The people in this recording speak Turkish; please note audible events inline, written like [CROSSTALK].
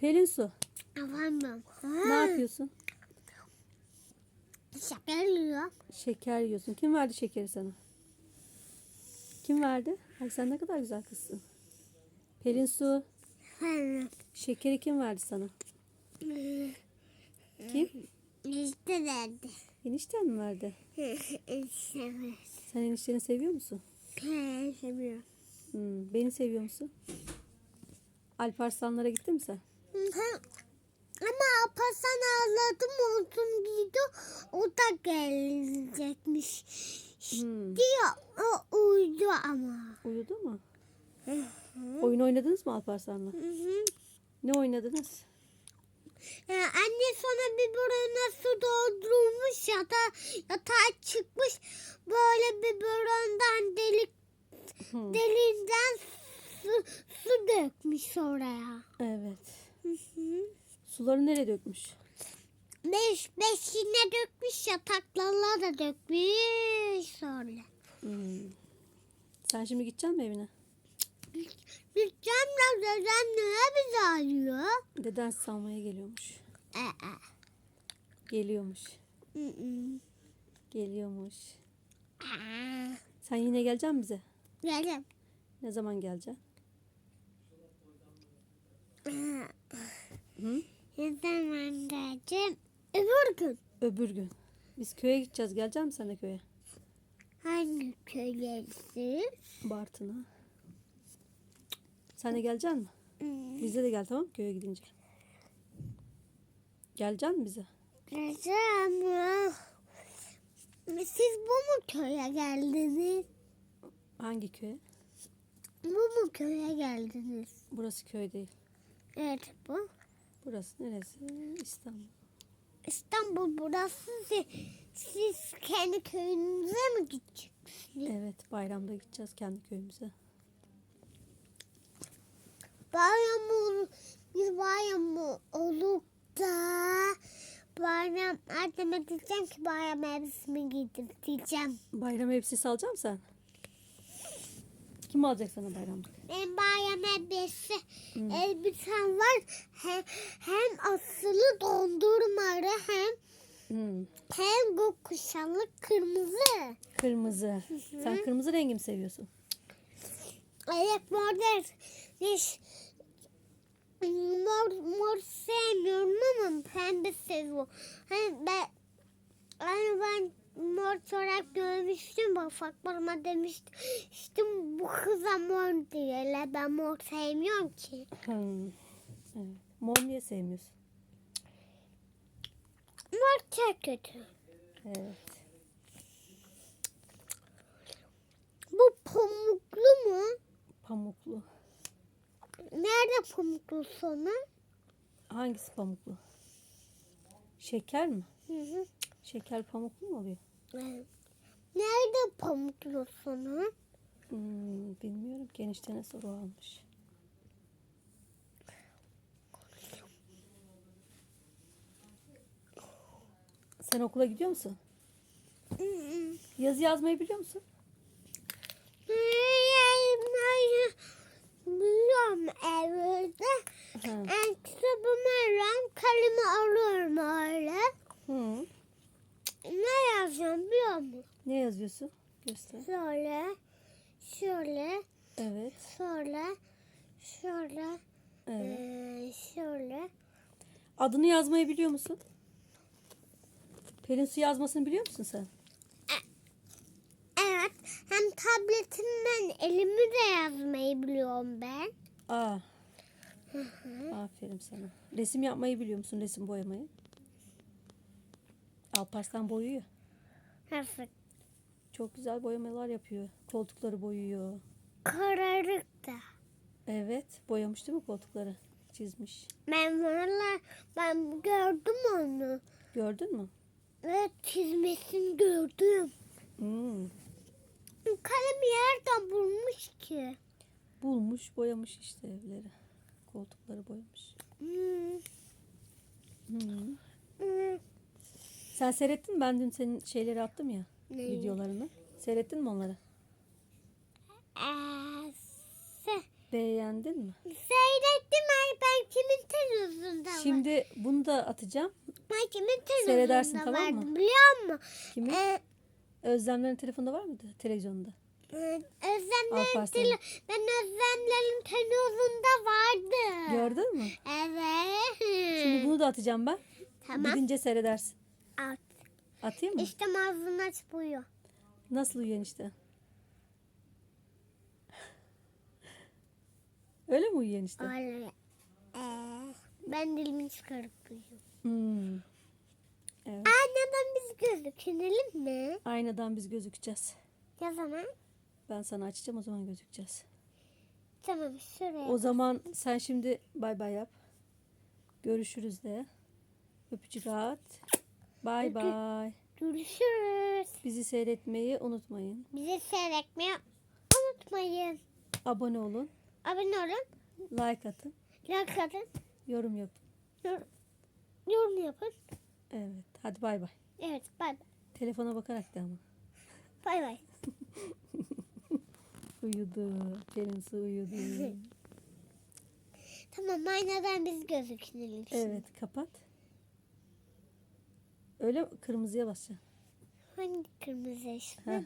Pelin Su Efendim. ne yapıyorsun? Şeker yiyor. Şeker yiyorsun. Kim verdi şekeri sana? Kim verdi? Ay sen ne kadar güzel kızsın. Pelin Su Efendim. şekeri kim verdi sana? Kim? İşte derdi. Enişten mi verdi? Sen enişteni seviyor musun? He, seviyorum. Hmm, beni seviyor musun? Alparslanlara gittin mi sen? Ama Alparslan ağladım olsun giydi. O da gelecekmiş. Hmm, Diyor o uyudu ama. uyudu mu? Hı hı. Oyun oynadınız mı Alparslan'la? Hı hı. Ne oynadınız? Ya anne sonra bir burana su doldurmuş ya da yatağa çıkmış. Böyle bir burandan delik Hmm, deliğinden su, su dökmüş oraya. Evet. Suları nereye dökmüş? Beş, beşine dökmüş yataklarına da dökmüş sonra. Hmm. Sen şimdi gideceksin mi evine? Gideceğim de dedem neye bizi arıyor? Deden salmaya geliyormuş. Ee, Geliyormuş. hı hı. Geliyormuş. Aa, Sen yine geleceksin bize. Gelin. Ne zaman geleceksin? Hı? Ne zaman geleceğim? Öbür gün. Öbür gün. Biz köye gideceğiz. Gelecek misin sen de köye? Hangi köyesi? Bartın'a. Sen de gelecek misin? Hmm, Bize de gel tamam köye gidince? Gelecek misin bize? Geleceğim ya. Siz bu mu köye geldiniz? Hangi köye? Bu mu köye geldiniz? Burası köy değil. Evet bu. Burası neresi? İstanbul. İstanbul burası. Siz, siz kendi köyünüze mi gideceksiniz? Evet bayramda gideceğiz kendi köyümüze. Bayram ol, bir bayram ol- olup da bayram anneme diyeceğim ki bayram elbisemi giydir diyeceğim. Bayram elbisesi alacak mısın sen? Kim alacak sana bayramlık? Benim bayram elbise Hmm. elbisem var. Hem, hem asılı dondurmalı hem Hmm, hem gökkuşağı kırmızı. Kırmızı. Sen kırmızı rengi mi seviyorsun? Evet model. Hiç mor, mor sevmiyorum ama pembe seviyorum. Hani ben, hani ben mor çorap görmüştüm. Fatma'ma demiştim. İşte bu kıza mor diyorlar. Ben mor sevmiyorum ki. Hmm. Evet. Mor niye sevmiyorsun? Mor çok kötü. Evet. Bu pamuklu mu? Pamuklu. Nerede pamuklu sonu? Hangisi pamuklu? Şeker mi? Hı hı. Şeker pamuklu mu oluyor? Nerede pamuklu sonu? Hmm, bilmiyorum ki eniştene soru almış. Sen okula gidiyor musun? Yazı yazmayı biliyor musun? Biliyorum evde. Ha. En kitabımı alıyorum, kalemi alıyorum öyle. Hı. Ne yazacağım biliyor musun? Ne yazıyorsun? Göster. Şöyle, şöyle, Evet. şöyle, şöyle, evet. eee, şöyle. Adını yazmayı biliyor musun? Pelin su yazmasını biliyor musun sen? Evet, hem tabletimden elimi de yazmayı biliyorum ben. Aa. Aferin sana. Resim yapmayı biliyor musun? Resim boyamayı. Alparslan boyuyor. Nasıl? Çok güzel boyamalar yapıyor. Koltukları boyuyor. Kararık da. Evet. Boyamış değil mi koltukları? Çizmiş. Ben valla ben gördüm onu. Gördün mü? Evet çizmesini gördüm. Hmm. Kalemi yerden bulmuş ki. Bulmuş, boyamış işte evleri. Koltukları boyamış. Hmm. Hmm. Hmm. Sen seyrettin mi? Ben dün senin şeyleri attım ya. Neyi? Videolarını. Seyrettin mi onları? Ee, se- Beğendin mi? seyrettim ay ben kimin televizyonu Şimdi bunu da atacağım. Ben kimin Seyredersin, televizyonda tamam mı? biliyor musun? Kimin? Ee, Özlemlerin telefonda var mıydı? Televizyonda. e, Özlemlerin Alparslan. tele, ben Özlemlerin televizyonda vardı. Gördün mü? Evet. Şimdi bunu da atacağım ben. Tamam. Gidince seyredersin. At. Atayım mı? İşte ağzını aç buyuyor. Nasıl uyuyorsun işte? Öyle mi uyuyorsun işte? Öyle. Ee, ben dilimi çıkarıp uyuyorum. Hmm. Evet. Aynadan biz gözükelim mi? Aynadan biz gözükeceğiz. Ne zaman? Ben sana açacağım o zaman gözükeceğiz. Tamam şuraya. O zaman sen şimdi bay bay yap. Görüşürüz de. Öpücük at. Bay bay. Görüşürüz. Bizi seyretmeyi unutmayın. Bizi seyretmeyi unutmayın. Abone olun. Abone olun. Like atın. Like atın. Yorum yapın. yor- Yorum yapın. Evet. Hadi bay bay. Evet bay bay. Telefona bakarak da ama. Bay bay. [LAUGHS] Uyudu. Pelin su uyudu. [LAUGHS] Tamam aynadan biz şimdi. Evet kapat. Öyle kırmızıya basacaksın. Hangi kırmızı? Heh,